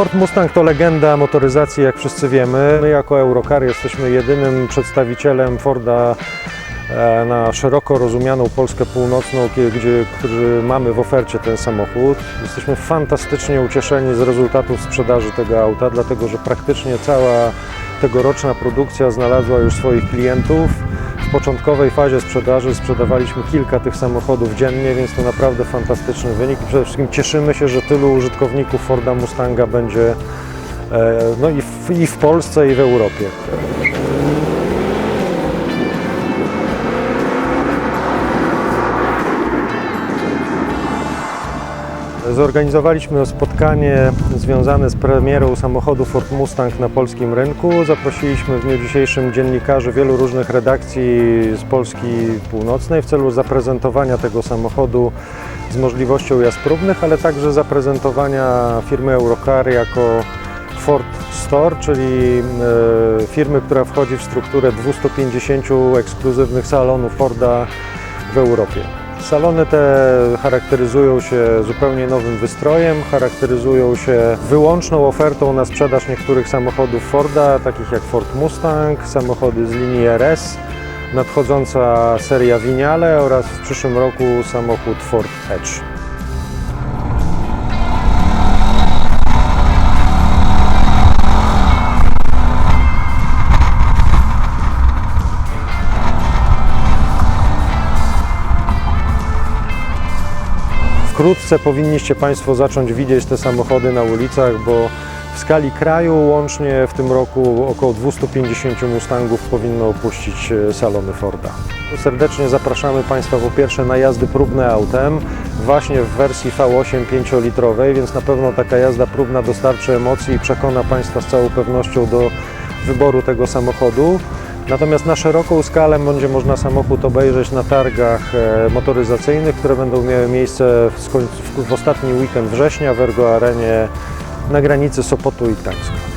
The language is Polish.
Ford Mustang to legenda motoryzacji, jak wszyscy wiemy. My jako Eurocar jesteśmy jedynym przedstawicielem Forda e, na szeroko rozumianą Polskę Północną, gdzie, którzy mamy w ofercie ten samochód. Jesteśmy fantastycznie ucieszeni z rezultatów sprzedaży tego auta, dlatego że praktycznie cała tegoroczna produkcja znalazła już swoich klientów. W początkowej fazie sprzedaży sprzedawaliśmy kilka tych samochodów dziennie, więc to naprawdę fantastyczny wynik. I przede wszystkim cieszymy się, że tylu użytkowników Forda Mustanga będzie e, no i, w, i w Polsce, i w Europie. Zorganizowaliśmy spotkanie związane z premierą samochodu Ford Mustang na polskim rynku. Zaprosiliśmy w dniu dzisiejszym dziennikarzy wielu różnych redakcji z Polski Północnej w celu zaprezentowania tego samochodu z możliwością jazd próbnych, ale także zaprezentowania firmy Eurocar jako Ford Store, czyli e, firmy, która wchodzi w strukturę 250 ekskluzywnych salonów Forda w Europie. Salony te charakteryzują się zupełnie nowym wystrojem, charakteryzują się wyłączną ofertą na sprzedaż niektórych samochodów Forda, takich jak Ford Mustang, samochody z linii RS, nadchodząca seria Vignale oraz w przyszłym roku samochód Ford Edge. Wkrótce powinniście Państwo zacząć widzieć te samochody na ulicach, bo w skali kraju łącznie w tym roku około 250 Mustangów powinno opuścić e, salony Forda. Serdecznie zapraszamy Państwa po pierwsze na jazdy próbne autem, właśnie w wersji V8 5-litrowej, więc na pewno taka jazda próbna dostarczy emocji i przekona Państwa z całą pewnością do wyboru tego samochodu. Natomiast na szeroką skalę będzie można samochód obejrzeć na targach e, motoryzacyjnych, które będą miały miejsce w, w ostatni weekend września w Ergo Arenie na granicy Sopotu i Gdańska.